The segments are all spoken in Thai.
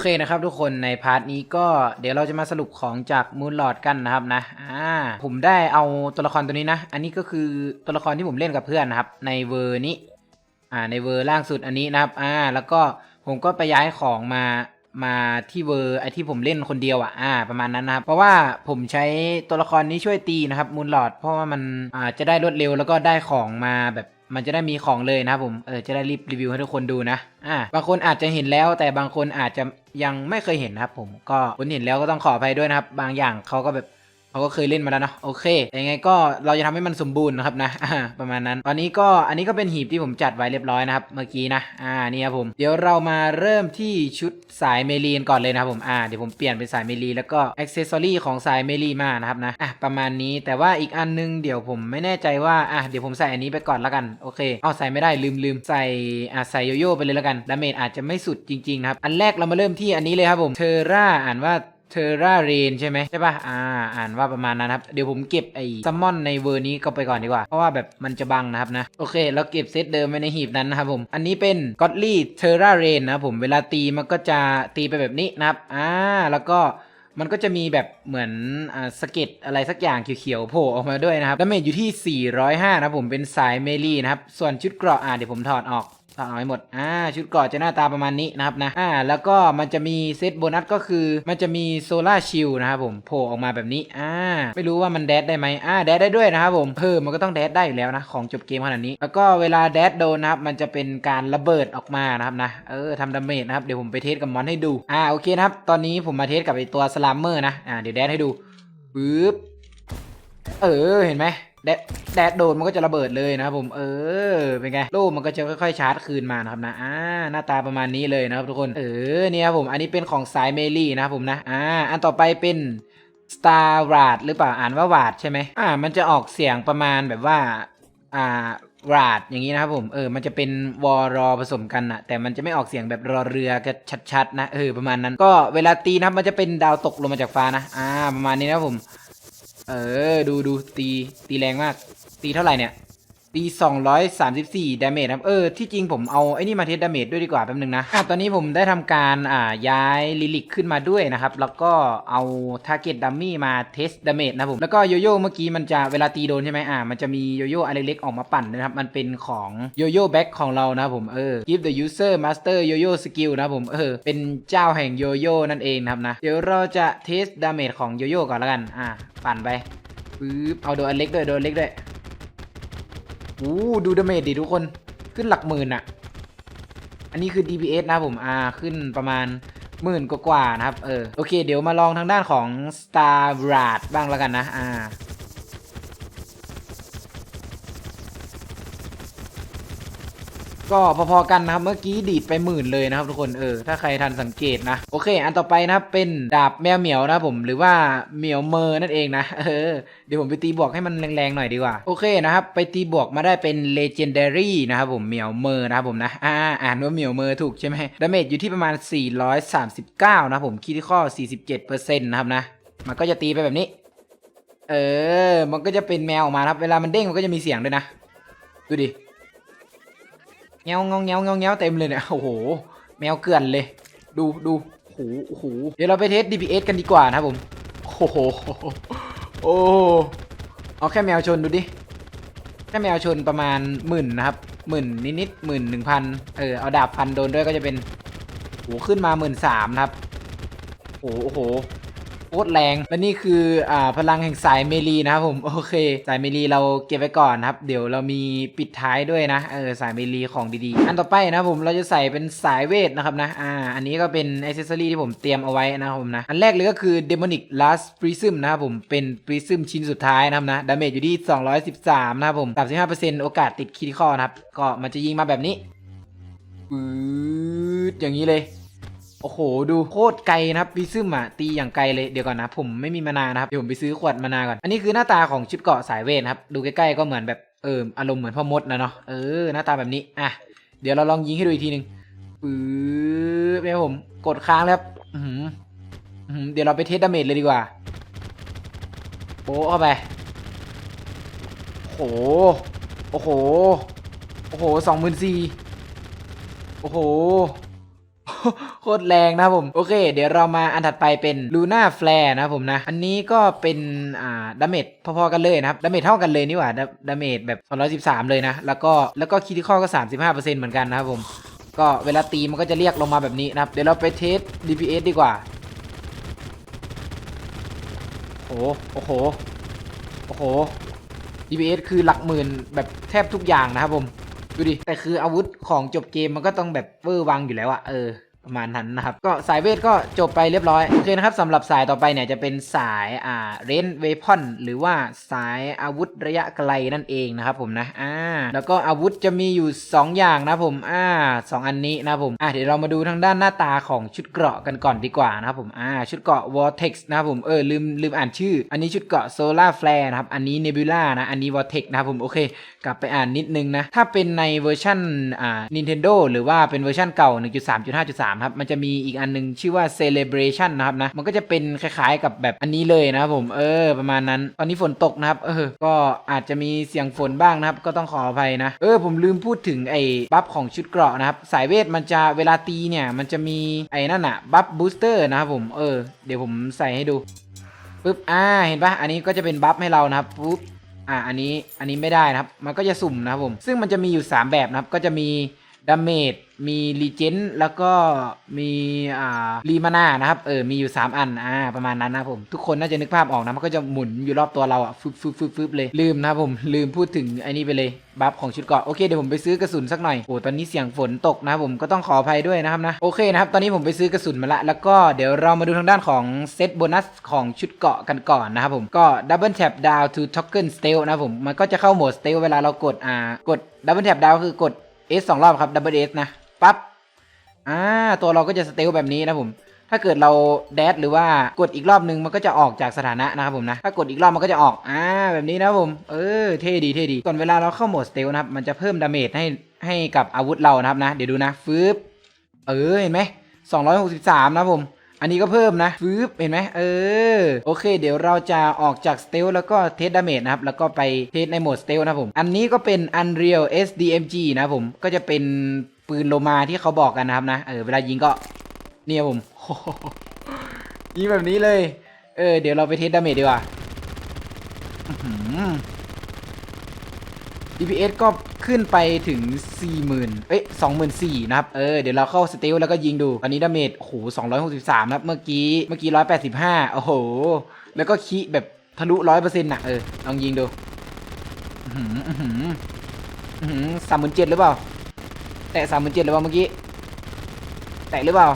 เคนะครับทุกคนในพาร์ทนี้ก็เดี๋ยวเราจะมาสรุปของจากมูนลอดกันนะครับนะอ่าผมได้เอาตัวละครตัวนี้นะ อันนี้ก็คือตัวละครที่ผมเล่นกับเพื่อนนะครับ ในเวอร์นี้อ่าในเวอร์ล่างสุดอันนี้นะครับอ่าแล้วก็ผมก็ไปย้ายของมามาที่เวอร์ไอที่ผมเล่นคนเดียวอะอ่า ประมาณนั้นนะครับ เพราะว่าผมใช้ตัวละครนี้ช่วยตีนะครับมูนลอดเพราะว่ามันอ่าจะได้รวดเร็วแล้วก็ได้ของมาแบบ มันจะได้มีของเลยนะครับผมเออจะได้รีบรีวิวให้ทุกคนดูนะอ่าบางคนอาจจะเห็นแล้ว แต่บางคนอาจจะยังไม่เคยเห็นนะครับผมก็คนเห็นแล้วก็ต้องขออภัยด้วยนะครับ บางอย่างเขาก็แบบ เขาก็เคยเล่นมาแล้วเนาะโอเคยังไงก็เราจะทำให้มันสมบูรณ์นะครับนะประมาณนั้น ตอนนี้ก็อันนี้ก็เป็นหีบที่ผมจัดไว้เรียบร้อยนะครับเมื่อกี้นะอ่านี่ครับผมเดี๋ยวเรามาเริ่มที่ชุดสายเมลีนก่อนเลยนะครับผมอ่าเดี๋ยวผมเปลี่ยนเป็นสายเมลีแล้วก็อ็อกเซสซอรี่ของสายเมลีมานะครับนะอะประมาณนี้แต่ว่าอีกอันนึงเดี๋ยวผมไม่แน่ใจว่าอะเดี๋ยวผมใส่อันนี้ไปก่อนละกันโอเคเอาใส่ไม่ได้ลืมลืมใส่อะใส่โยโย่ไปเลยละกันดาเมจอาจจะไม่สุดจริงๆนะครับอันแรกเรามาเริ่มที่อันนี้เลยครับผมเทอร่าอ่านว่า เทอร่าเรนใช่ไหมใช่ป่ะอ่า อ่านว่าประมาณนั้นครับ เดี๋ยวผมเก็บไอ้ซัมมอนในเวอร์นี้ก็ไปก่อนดีกว่า เพราะว่าแบบมันจะบังนะครับนะ โอเค เราเก็บเซตเดิมไว้ในหีบนั้นนะครับผม อันนี้เป็นก็อดลี่เทอร่าเรนนะครับผม เวลาตีมันก็จะตีไปแบบนี้นะครับ อ่า แล้วก็มันก็จะมีแบบเหมือนอ่าสเก็ตอะไรสักอย่างเขียวๆโผล่ออกมาด้วยนะครับดาเมจอยู่ที่ 405 นะครับผมเป็นสายเมลีนะครับ ส่วนชุดเกราะอ่าเดี๋ยวผมถอดออก ถอดออกให้หมด อ่า ชุดเกราะจะหน้าตาประมาณนี้นะครับนะ อ่า แล้วก็มันจะมีเซตโบนัสก็คือ มันจะมีโซล่าชิลนะครับผมโผล่ออกมาแบบนี้ อ่า ไม่รู้ว่ามันแดดได้ไหมอ่า แดดได้ด้วยนะครับผมเพิ่มมันก็ต้องแดดได้อยู่แล้วนะ ของจบเกมขนาดนี้ แล้วก็เวลาแดดโดนนะครับ มันจะเป็นการระเบิดออกมานะครับนะ เออทำดาเมจนะครับ เดี๋ยวผมไปเทสกับมอนให้ดู อ่า โอเคนะครับ ตอนนี้ผมมาเทสกับไอตัวสลัมเมอร์นะ อ่า เดี๋ยวแดดให้ดูปึ๊บ เออ เห็นไหม แดดแดดโดนมันก็จะระเบิดเลยนะครับผมเออเป็นไงโล่มันก็จะค่อยๆชาร์จคืนมานะครับนะอ่าหน้าตาประมาณนี้เลยนะครับทุกคนเออเนี่ยครับผมอันนี้เป็นของสายเมลี่นะครับผมนะอ่าอันต่อไปเป็น Star w a d หรือเปล่าอ่านว่าวาดใช่ไหมอ่า มันจะออกเสียงประมาณแบบว่า อ่าวาดอย่างนี้นะครับผมเออมันจะเป็นวอรอผสมกันนะแต่มันจะไม่ออกเสียงแบบรอเรือกันชัดๆนะเออประมาณนั้นก็เวลาตีนะครับมันจะเป็นดาวตกลงมาจากฟ้านะอ่าประมาณนี้นะครับผม เออ ดูดูตีตีแรงมาก ตีเท่าไหร่เนี่ย ตี234ดาเมจครับเออที่จริงผมเอาไอ้นี่มาเทสดาเมจด้วยดีกว่าแป๊บนึงนะอะตอนนี้ผมได้ทำการอ่าย้ายลิลิกขึ้นมาด้วยนะครับ แล้วก็เอาทาร์เก็ตดัมมี่มาเทสดาเมจนะผมแล้วก็โยโย่เมื่อกี้มันจะเวลาตีโดนใช่ไหมอ่ามันจะมีโยโย่อันเล็กๆออกมาปั่นนะครับ มันเป็นของโยโย่แบ็คของเรานะผมเออ give the user master yo-yo skill นะผมเออเป็นเจ้าแห่งโยโย่นั่นเองนะครับนะเดี๋ยวเราจะเทสดาเมจของโยโย่ก่อนแล้วกันอ่าปั่นไปปึ๊บเอาโดนอันเล็กด้วยโดนอันเล็กด้วย อู้ดูดาเมจดิทุกคนขึ้นหลักหมื่นอะอันนี้คือ DPS นะผมอ่าขึ้นประมาณหมื่นกว่าๆนะครับ เออ โอเค เดี๋ยวมาลองทางด้านของ Star r a d บ้างแล้วกันนะ อ่า ก็พอๆกันนะครับเมื่อกี้ดีดไปหมื่นเลยนะครับทุกคนเออถ้าใครทันสังเกตนะโอเค อันต่อไปนะครับเป็นดาบแมวเหมียวนะผมหรือว่าเหมียวเมอร์นั่นเองนะเออเดี๋ยวผมไปตีบวกให้มันแรงๆหน่อยดีกว่าโอเคนะครับไปตีบวกมาได้เป็น legendary นะครับผมเหมียวเมอร์นะครับผมนะอ่าอ่านว่าเหมียวเมอร์ถูกใช่ไหมดาเมจอยู่ที่ประมาณ 439 นะครับผมคิดที่ข้อ 47%นะครับนะมันก็จะตีไปแบบนี้ เออ มันก็จะเป็นแมวออกมาครับ เวลามันเด้งมันก็จะมีเสียงด้วยนะ ดูดิ เงี้ยวงงเงี้ยวงงเงี้ยวเต็มเลยเนี่ย โอ้โห แมวเกลื่อนเลย ดูดูโอ้โหโอ้โห เดี๋ยวเราไปเทส DPS กันดีกว่านะครับผม โอ้โห โอ้ เอาแค่แมวชนดูดิ แค่แมวชนประมาณหมื่นนะครับหมื่นนิดๆหมื่นหนึ่งพันเออ เอาดาบพันโดนด้วยก็จะเป็นโหขึ้นมาหมื่นสามนะครับ โอ้โห โคตรแรง และนี่คืออ่าพลังแห่งสายเมลีนะครับผม โอเค สายเมลีเราเก็บไว้ก่อนนะครับ เดี๋ยวเรามีปิดท้ายด้วยนะ เออ สายเมลีของดีๆ อันต่อไปนะผม เราจะใส่เป็นสายเวทนะครับนะ อ่า อันนี้ก็เป็นอ c เซสซอรี่ที่ผมเตรียมเอาไว้นะครับผมนะ อันแรกเลยก็คือ Demonic Last Prism นะครับผม เป็น Prism ชิ้นสุดท้ายนะครับนะ ดาเมจอยู่ที่ 213 นะครับผม 35%โอกาสติดคิดข้อนะครับ ก็มันจะยิงมาแบบนี้ปื๊ดอย่างนี้เลย โอ้โห ดูโคตรไกลนะครับพิซึมอะตีอย่างไกลเลยเดี๋ยวก่อนนะ ผมไม่มีมานานะครับเดี๋ยวผมไปซื้อขวดมานาก่อน อันนี้คือหน้าตาของชุดเกาะสายเวทนะครับ ดูใกล้ๆก็เหมือนแบบเอออารมณ์เหมือนพ่อมดนะเนาะเออหน้าตาแบบนี้อะเดี๋ยวเราลองยิงให้ดูอีกทีหนึ่งปื๊บเนี่ยผมกดค้างแล้วครับอื้อหืออื้อหือเดี๋ยวเราไปเทสดาเมจเลยดีกว่าโอ้เข้าไปโอ้โหโอ้โห โอ้โหสองหมื่นสี่โอ้โห โคตรแรงนะครับผมโอเค เดี๋ยวเรามาอันถัดไปเป็นลูน่าแฟร์นะผมนะอันนี้ก็เป็นอ่าดาเมจพอๆกันเลยนะครับดาเมจเท่ากันเลยนี่หว่าดาเมจแบบ213 เลยนะ แล้วก็แล้วก็คิดข้อก็ 35%เหมือนกันนะครับผมก็เวลาตีมันก็จะเรียกลงมาแบบนี้นะครับ เดี๋ยวเราไปเทส DPS ดีกว่า โอ้โหโอ้โห โอ้โห DPS คือหลักหมื่นแบบแทบทุกอย่างนะครับผม ดูดิ แต่คืออาวุธของจบเกมมันก็ต้องแบบเวอร์วังอยู่แล้วอะเออ ประมาณนั้นนะครับ ก็สายเวทก็จบไปเรียบร้อย โอเคนะครับสำหรับสายต่อไปเนี่ยจะเป็นสายอ่าเรนเวพอนหรือว่าสายอาวุธระยะไกลนั่นเองนะครับผมนะอ่าแล้วก็อาวุธจะมีอยู่ 2 อย่างนะผมอ่าสองอันนี้นะผมอ่าเดี๋ยวเรามาดูทางด้านหน้าตาของชุดเกราะกันก่อนดีกว่านะครับผมอ่าชุดเกราะ Vortex นะครับผมเออลืมลืมอ่านชื่อ อันนี้ชุดเกราะ Solar Flare นะครับอันนี้ Nebula นะอันนี้ Vortex นะครับผมโอเค กลับไปอ่านนิดนึงนะถ้าเป็นในเวอร์ชันอ่า Nintendo หรือว่าเป็นเวอร์ชันเก่า 1.3.5.3ครับมันจะมีอีกอันหนึงชื่อว่า Celebration นะครับนะมันก็จะเป็นคล้ายๆกับแบบอันนี้เลยนะครับผมเออประมาณนั้น ตอนนี้ฝนตกนะครับเออก็อาจจะมีเสียงฝนบ้างนะครับ ก็ต้องขออภัยนะเออผมลืมพูดถึงไอ้บัฟของชุดเกราะนะครับสายเวทมันจะเวลาตีเนี่ยมันจะมีไอ้นั่นอะบัฟบูสเตอร์นะครับผมเออเดี๋ยวผมใส่ให้ดูปึ๊บอ่าเห็นปะอันนี้ก็จะเป็นบัฟให้เรานะครับปุ๊บอ่าอันนี้อันนี้ไม่ได้นะครับ มันก็จะสุ่มนะครับผม ซึ่งมันจะมีอยู่ 3 แบบนะครับ ก็จะมี ดาเมจมีรีเจนแล้วก็มีอ่ารีมานานะครับเออมีอยู่ 3 อันอ่าประมาณนั้นนะผม ทุกคนน่าจะนึกภาพออกนะ มันก็จะหมุนอยู่รอบตัวเราอะฟึบฟึบฟึบฟึบเลยลืมนะผมลืมพูดถึงไอ้นี่ไปเลยบัฟของชุดเกราะโอเคเดี๋ยวผมไปซื้อกระสุนสักหน่อยโอ้ตอนนี้เสียงฝนตกนะครับผมก็ต้องขออภัยด้วยนะครับนะโอเคนะครับตอนนี้ผมไปซื้อกระสุนมาละแล้วก็เดี๋ยวเรามาดูทางด้านของเซตโบนัสของชุดเกราะกันก่อนนะครับผมก็ double tap down to toggle stealth นะครับผมมันก็จะเข้าโหมด stealth เวลาเรากดอ่ากด double tap down คือกด S สองรอบครับ double S นะปั๊บอ่าตัวเราก็จะสเตลแบบนี้นะผม ถ้าเกิดเราแดดหรือว่ากดอีกรอบนึงมันก็จะออกจากสถานะนะครับผมนะถ้ากดอีกรอบมันก็จะออกอ่าแบบนี้นะครับผมเออเท่ดีเท่ดีก่อนเวลาเราเข้าโหมดสเตลนะครับมันจะเพิ่มดาเมจให้ให้กับอาวุธเรานะครับนะ เดี๋ยวดูนะฟืบเออเห็นไหมสองร้อยหกสิบสามนะผม อันนี้ก็เพิ่มนะฟืบเห็นไหมเออ โอเค เดี๋ยวเราจะออกจากสเตลแล้วก็เทสดาเมจนะครับ แล้วก็ไปเทสในโหมดสเตลนะผม อันนี้ก็เป็น Unreal SDMG นะผม ก็จะเป็นปืนโลมาที่เขาบอกกันนะครับนะ เออ เวลายิงก็เนี่ยผมยิงแบบนี้เลย เออ เดี๋ยวเราไปเทสดาเมจดีกว่าอื DPS ก็ขึ้นไปถึง 40,000 เอ้ย 24,000 นะครับ เออ เดี๋ยวเราเข้าสเตลแล้วก็ยิงดูตอนนี้ดาเมจโอ้โห 263 นะครับ เมื่อกี้ เมื่อกี้ 185 โอ้โห แล้วก็คีแบบทะลุ 100%น่ะ เออ ลองยิงดูอื้อหืออื้อหืออื้อหือสามหมื่นเจ็ดหรือเปล่า แตะสามหมื่นเจ็ดหรือเปล่าเมื่อกี้ แตะหรือเปล่า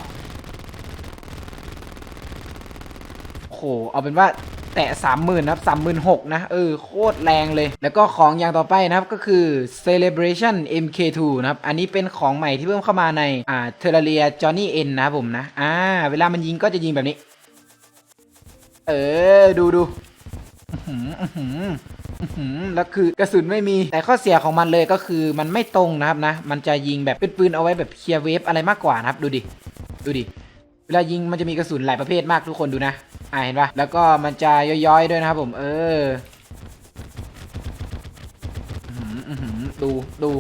โอ้โห เอาเป็นว่า แตะสามหมื่นะครับสามหมื่นหกนะเออโคตรแรงเลย แล้วก็ของอย่างต่อไปนะครับก็คือ celebration mk2 นะครับอันนี้เป็นของใหม่ที่เพิ่มเข้ามาในอ่า terraria johnny n นะครับผมนะอ่าเวลามันยิงก็จะยิงแบบนี้ เออดูดูหืออื้อหืออื้อหือแล้วคือกระสุนไม่มีแต่ข้อเสียของมันเลยก็คือมันไม่ตรงนะครับนะ มันจะยิงแบบเป็นปืนเอาไว้แบบเคลียร์เวฟอะไรมากกว่านะครับ ดูดิ ดูดิ ลายิงมันจะมีกระสุนหลายประเภทมากทุกคนดูนะ อ่าเห็นปะแล้วก็มันจะย้อยๆด้วยนะครับผม เออดูดู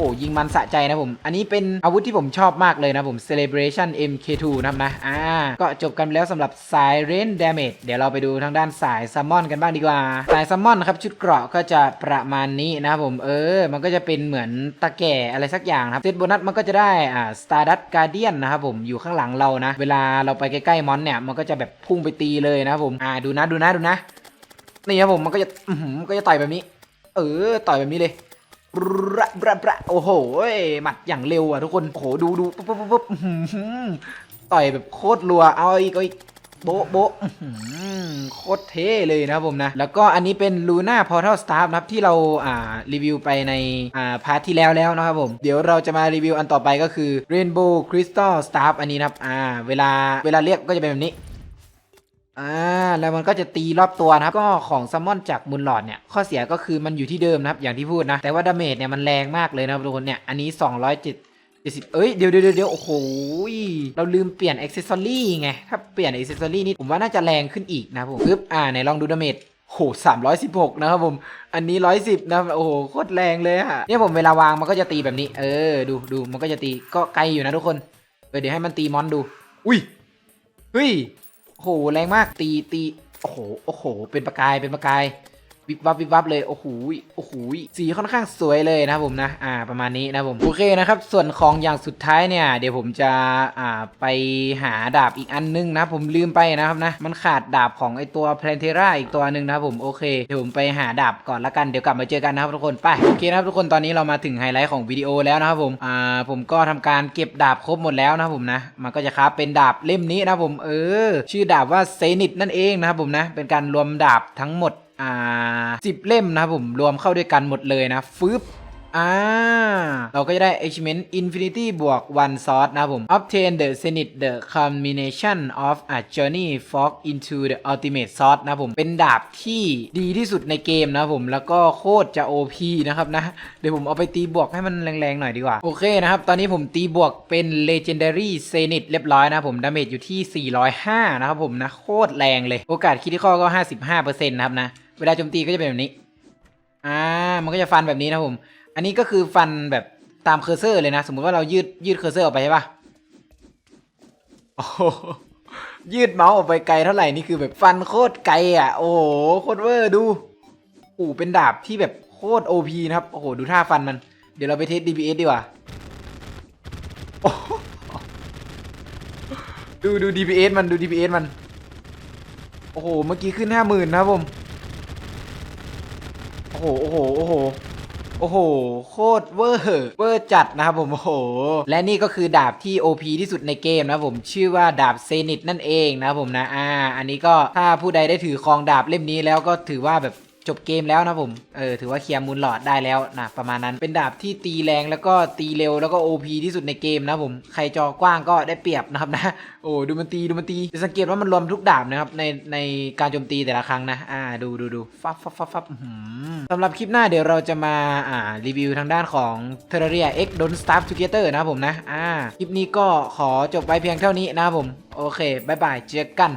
อ้ยิงมันสะใจนะผม อันนี้เป็นอาวุธที่ผมชอบมากเลยนะผม Celebration MK2 นะครับนะ อ่า ก็จบกันแล้วสำหรับสาย Rain Damage เดี๋ยวเราไปดูทางด้านสาย Summon กันบ้างดีกว่า สาย Summon นครับชุดเกราะก็จะประมาณนี้นะผม เออ มันก็จะเป็นเหมือนตะแก่อะไรสักอย่างครับ เซตโบนัสมันก็จะได้อ่า Stardust Guardian นะครับผมอยู่ข้างหลังเรานะ เวลาเราไปใกล้ๆมอนเนี่ยมันก็จะแบบพุ่งไปตีเลยนะผม อ่าดูนะดูนะดูนะนี่ครับผมมันก็จะอืมันก็จะต่อยแบบนี้ เออ ต่อยแบบนี้เลย ระระระโอ้โหหมัดอย่างเร็วอะทุกคนโอ้โหดูดูปุ๊บปุ๊บปุ๊บปุ๊บอื้อหือต่อยแบบโคตรรัวเอาอีกอีกโบ๊ะโบ๊ะอื้อหือโคตรเท่เลยนะครับผมนะ แล้วก็อันนี้เป็น Luna Portal Staff นะครับที่เราอ่ารีวิวไปในอ่าพาร์ทที่แล้วแล้วนะครับผม เดี๋ยวเราจะมารีวิวอันต่อไปก็คือ Rainbow Crystal Staff อันนี้นะครับอ่าเวลาเวลาเรียกก็จะเป็นแบบนี้ อ่าแล้วมันก็จะตีรอบตัวนะครับก็ของซัมมอนจากมูลหลอดเนี่ยข้อเสียก็คือมันอยู่ที่เดิมนะครับอย่างที่พูดนะ แต่ว่าดาเมจเนี่ยมันแรงมากเลยนะครับทุกคนเนี่ยอันนี้207 70เอ้ย เดี๋ยวเดี๋ยวเดี๋ยวโอ้โห เราลืมเปลี่ยนอ็อกเซสซอรี่ไง ถ้าเปลี่ยนอ็อกเซสซอรี่นี่ ผมว่าน่าจะแรงขึ้นอีกนะผมปึ๊บ อ่า ไหนลองดูดาเมจโห316นะครับผม อันนี้110นะ โอ้โห โคตรแรงเลยอะเนี่ยผมเวลาวางมันก็จะตีแบบนี้ เออ ดูดูมันก็จะตี ก็ไกลอยู่นะทุกคนเออเดี๋ยวให้มันตีมอนดู อุ้ย เฮ้ย โอ้โหแรงมากตีตีโอ้โหโอ้โหเป็นประกายเป็นประกาย วิบวับวิบวับเลยโอ้โหโอ้โหสีค่อนข้างสวยเลยนะผมนะอ่าประมาณนี้นะผมโอเคนะครับส่วนของอย่างสุดท้ายเนี่ยเดี๋ยวผมจะอ่าไปหาดาบอีกอันนึงนะผมลืมไปนะครับนะมันขาดดาบของไอตัวเพลนเทราอีกตัวหนึ่งนะครับผมโอเคเดี๋ยวผมไปหาดาบก่อนละกันเดี๋ยวกลับมาเจอกันนะครับทุกคนไปโอเคนะครับทุกคนตอนนี้เรามาถึงไฮไลท์ของวิดีโอแล้วนะครับผมอ่าผมก็ทำการเก็บดาบครบหมดแล้วนะครับผมนะมันก็จะครับเป็นดาบเล่มนี้นะผมเออ ชื่อดาบว่าเซนิตนั่นเองนะครับผมนะเป็นการรวมดาบทั้งหมด อ่าสิบเล่มนะครับผมรวมเข้าด้วยกันหมดเลยนะฟึบอ่า เราก็จะได้ achievement infinity บวก one sword นะผม obtain the zenith the combination of a journey fog into the ultimate sword นะผม เป็นดาบที่ดีที่สุดในเกมนะผม แล้วก็โคตรจะ OP นะครับนะ เดี๋ยวผมเอาไปตีบวกให้มันแรงๆหน่อยดีกว่า โอเคนะครับ ตอนนี้ผมตีบวกเป็น legendary zenith เรียบร้อยนะผม ดาเมจอยู่ที่ 405 นะครับผมนะ โคตรแรงเลย โอกาสคิดที่ข้อก็ 55%นะครับนะ เวลาโจมตีก็จะเป็นแบบนี้ อ่า มันก็จะฟันแบบนี้นะผม อันนี้ก็คือฟันแบบตามเคอร์เซอร์เลยนะ สมมุติว่าเรายืดยืดเคอร์เซอร์ออกไปใช่ปะโอ้ยืดเมาส์ออกไปไกลเท่าไหร่นี่คือแบบฟันโคตรไกลอะ โอ้โหโคตรเวอร์ดูโอ้เป็นดาบที่แบบโคตรโอพีนะครับ โอ้โหดูท่าฟันมัน เดี๋ยวเราไปเทส DPS ดีกว่าดูดู DPS มันดู DPS มัน โอ้โห เมื่อกี้ขึ้นห้าหมื่นนะผม โอ้โหโอ้โหโอ้โหโอ้โห โคตรเวอร์ เวอร์จัดนะครับผม โอ้โห และนี่ก็คือดาบที่ OP ที่สุดในเกมนะผมชื่อว่าดาบเซนิตนั่นเองนะผมนะ อ่า อันนี้ก็ถ้าผู้ใดได้ถือครองดาบเล่มนี้แล้วก็ถือว่าแบบ จบเกมแล้วนะผม เออ ถือว่าเคลียร์มูลหลอดได้แล้วนะประมาณนั้น เป็นดาบที่ตีแรงแล้วก็ตีเร็วแล้วก็ OP ที่สุดในเกมนะผม ใครจอกว้างก็ได้เปรียบนะครับนะ โอ้ดูมันตีดูมันตีจะสังเกตว่ามันรวมทุกดาบนะครับในในการโจมตีแต่ละครั้งนะ อ่า ดูดูดูฟับฟับฟับฟับหือสำหรับคลิปหน้าเดี๋ยวเราจะมา อ่า รีวิวทางด้านของ Terraria X Don't Starve Together นะครับผมนะ อ่า คลิปนี้ก็ขอจบไว้เพียงเท่านี้นะครับผม โอเคบายบาย เจอกัน